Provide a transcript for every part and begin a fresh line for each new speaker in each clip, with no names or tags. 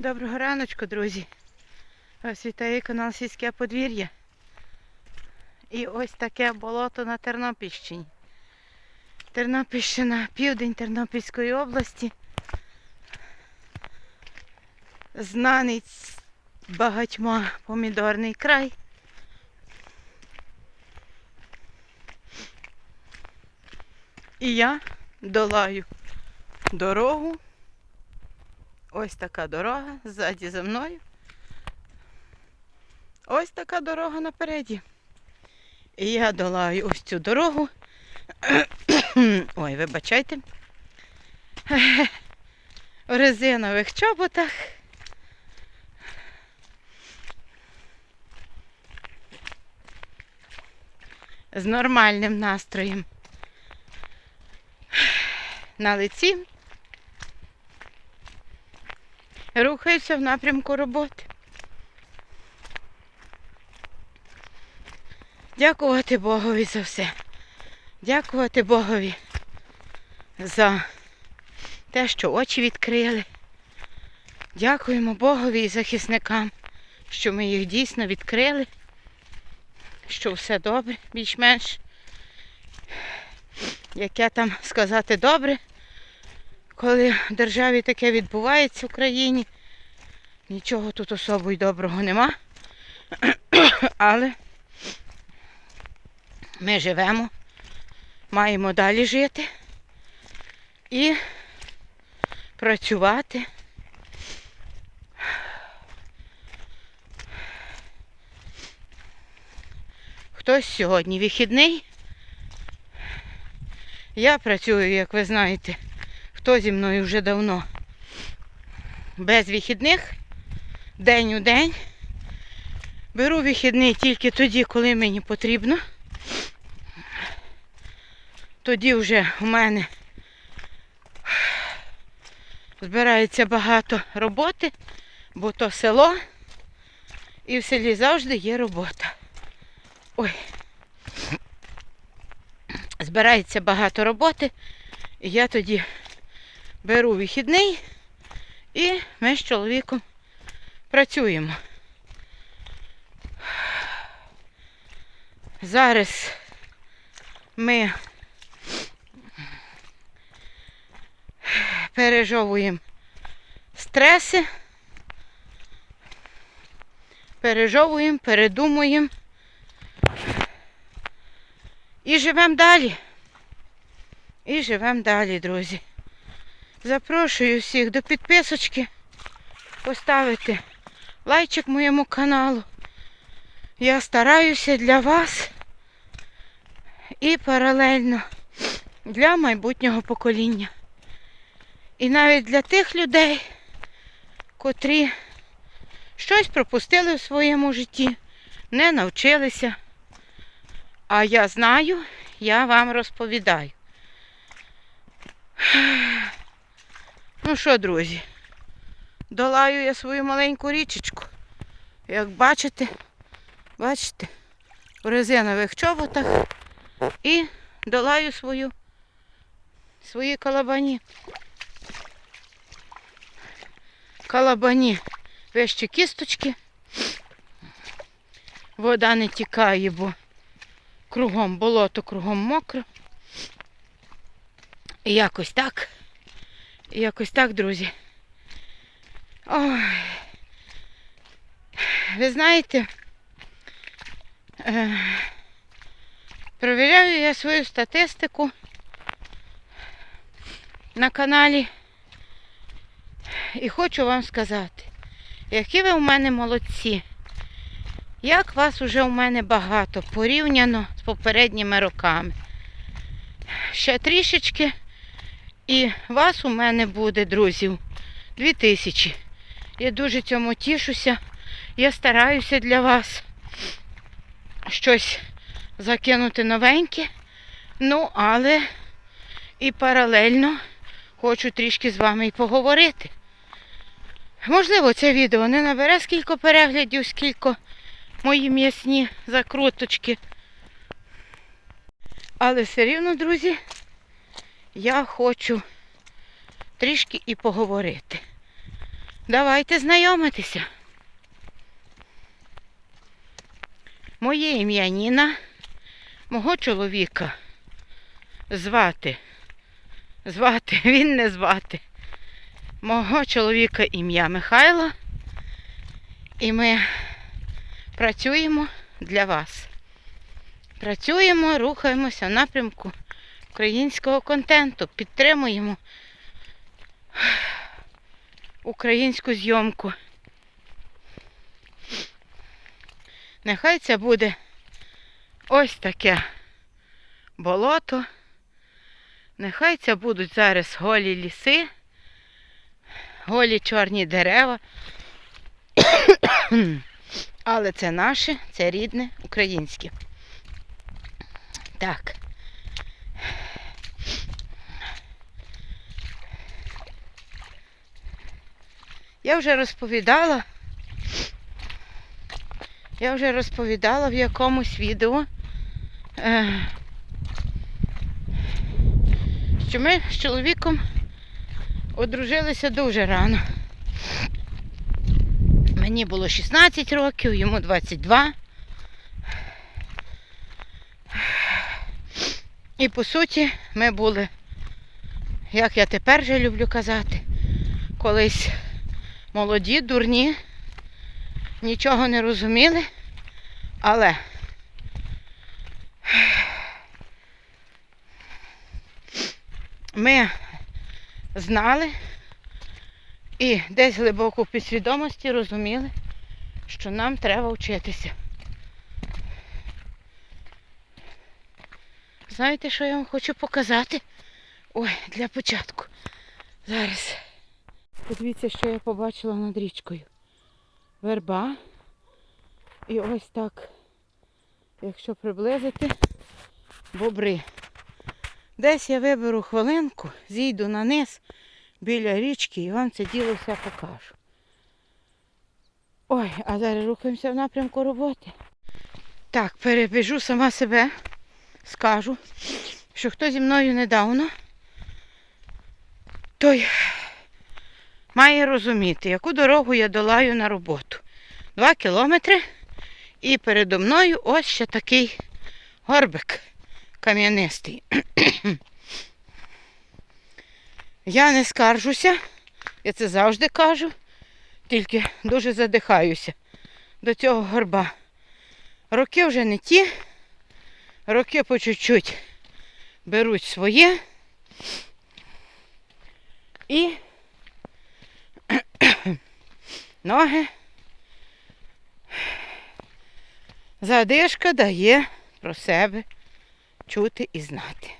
Доброго раночку, друзі. Вас вітає канал Сільське подвір'я. І ось таке болото на Тернопільщині. Тернопільщина, південь Тернопільської області. Знаний багатьма помідорний край. І я долаю дорогу Ось така дорога ззаді за мною. Ось така дорога напереді. І я долаю ось цю дорогу. Ой, вибачайте. В резинових чоботах. З нормальним настроєм. На лиці. Рухаюся в напрямку роботи. Дякувати Богові за все. Дякувати Богові за те, що очі відкрили. Дякуємо Богові і захисникам, що ми їх дійсно відкрили, що все добре, більш-менш. Яке там сказати добре, коли в державі таке відбувається в країні. Нічого тут особо й доброго нема. Але ми живемо, маємо далі жити і працювати. Хтось сьогодні вихідний. Я працюю, як ви знаєте, хто зі мною вже давно. Без вихідних, день у день. Беру вихідний тільки тоді, коли мені потрібно. Тоді вже у мене збирається багато роботи, бо то село і в селі завжди є робота. Ой. Збирається багато роботи, і я тоді беру вихідний і ми з чоловіком працюємо. Зараз ми пережовуємо стреси, пережовуємо, передумуємо і живемо далі. І живемо далі, друзі. Запрошую всіх до підписочки, поставити лайчик моєму каналу. Я стараюся для вас і паралельно для майбутнього покоління. І навіть для тих людей, котрі щось пропустили в своєму житті, не навчилися. А я знаю, я вам розповідаю. Ну що, друзі, долаю я свою маленьку річечку. Як бачите, бачите, в резинових чоботах і долаю свою свої калабані. Калабані вище кісточки. Вода не тікає, бо кругом болото, кругом мокро. І якось так. Якось так, друзі. Ой. Ви знаєте, е, перевіряю я свою статистику на каналі. І хочу вам сказати, які ви у мене молодці. Як вас уже у мене багато порівняно з попередніми роками. Ще трішечки і вас у мене буде, друзів, дві тисячі. Я дуже цьому тішуся. Я стараюся для вас щось закинути новеньке. Ну, але і паралельно хочу трішки з вами і поговорити. Можливо, це відео не набере скільки переглядів, скільки мої м'ясні закруточки. Але все рівно, друзі, я хочу трішки і поговорити. Давайте знайомитися. Моє ім'я Ніна, мого чоловіка звати. Звати, він не звати. Мого чоловіка ім'я Михайло. І ми працюємо для вас. Працюємо, рухаємося в напрямку українського контенту, підтримуємо українську зйомку. Нехай це буде ось таке болото. Нехай це будуть зараз голі ліси, голі чорні дерева. Але це наше, це рідне, українське. Так. Я вже розповідала. Я вже розповідала в якомусь відео, е, що ми з чоловіком одружилися дуже рано. Мені було 16 років, йому 22. І по суті ми були, як я тепер вже люблю казати, колись молоді, дурні, нічого не розуміли, але ми знали і десь глибоко в підсвідомості розуміли, що нам треба вчитися. Знаєте, що я вам хочу показати? Ой, для початку. Зараз. Подивіться, що я побачила над річкою. Верба. І ось так, якщо приблизити, бобри. Десь я виберу хвилинку, зійду на низ біля річки і вам це діло все покажу. Ой, а зараз рухаємося в напрямку роботи. Так, перебіжу сама себе, скажу, що хто зі мною недавно, той має розуміти, яку дорогу я долаю на роботу. Два кілометри і передо мною ось ще такий горбик кам'янистий. Я не скаржуся, я це завжди кажу, тільки дуже задихаюся до цього горба. Роки вже не ті, роки по чуть-чуть беруть своє і ноги. Задишка дає про себе чути і знати.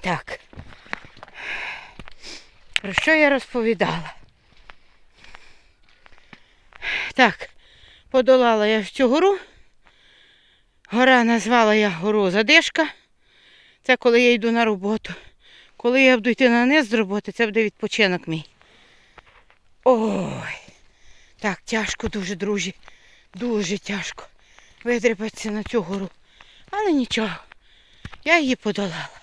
Так. Про що я розповідала? Так, подолала я цю гору. Гора назвала я гору Задишка. Це коли я йду на роботу. Коли я буду йти на низ з роботи, це буде відпочинок мій. Ой, так, тяжко дуже, друзі. Дуже тяжко видріпатися на цю гору. Але нічого, я її подолала.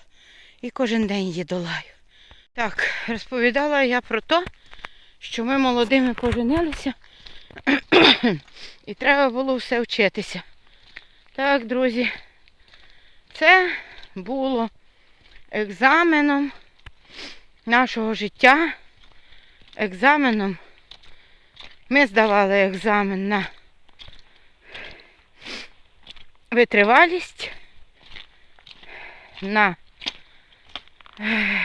І кожен день її долаю. Так, розповідала я про те, що ми молодими поженилися і треба було все вчитися. Так, друзі, це було екзаменом нашого життя. Екзаменом. Ми здавали екзамен на витривалість, на е,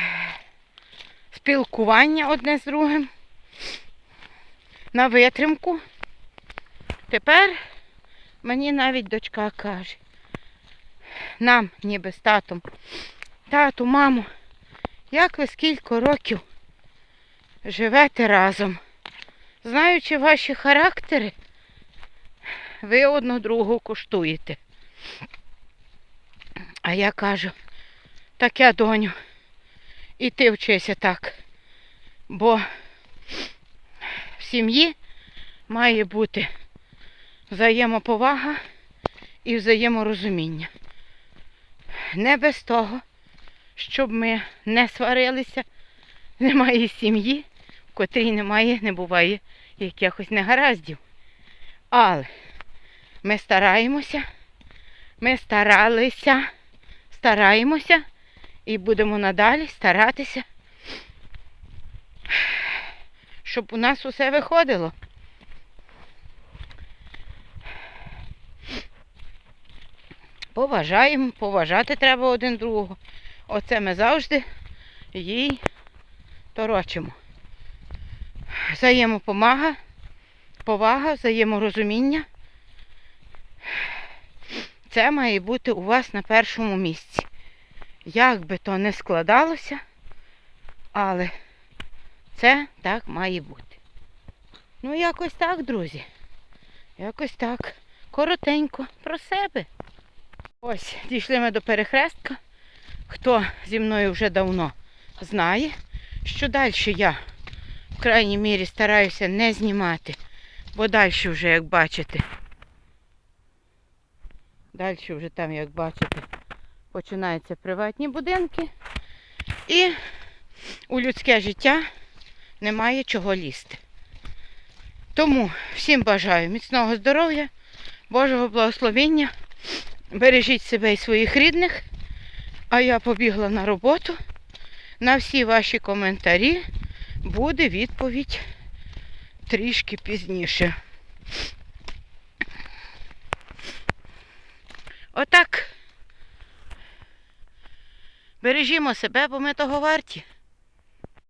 спілкування одне з другим, на витримку. Тепер мені навіть дочка каже, нам, ніби з татом, тату, мамо, як ви скільки років живете разом, знаючи ваші характери, ви одну другу коштуєте. А я кажу, так я доню, і ти вчися так, бо в сім'ї має бути взаємоповага і взаєморозуміння. Не без того, щоб ми не сварилися, немає сім'ї, в котрій немає, не буває якихось негараздів. Але ми стараємося, ми старалися, стараємося і будемо надалі старатися, щоб у нас усе виходило. Поважаємо, поважати треба один другого. Оце ми завжди їй торочимо. Взаємопомага, повага, взаєморозуміння. Це має бути у вас на першому місці. Як би то не складалося, але це так має бути. Ну, якось так, друзі. Якось так. Коротенько про себе. Ось, дійшли ми до перехрестка. Хто зі мною вже давно знає, що далі я в крайній мірі стараюся не знімати, бо далі вже, як бачите, далі вже там, як бачите, починаються приватні будинки. І у людське життя немає чого лізти. Тому всім бажаю міцного здоров'я, Божого благословення. Бережіть себе і своїх рідних. А я побігла на роботу. На всі ваші коментарі буде відповідь трішки пізніше. Отак. Бережімо себе, бо ми того варті.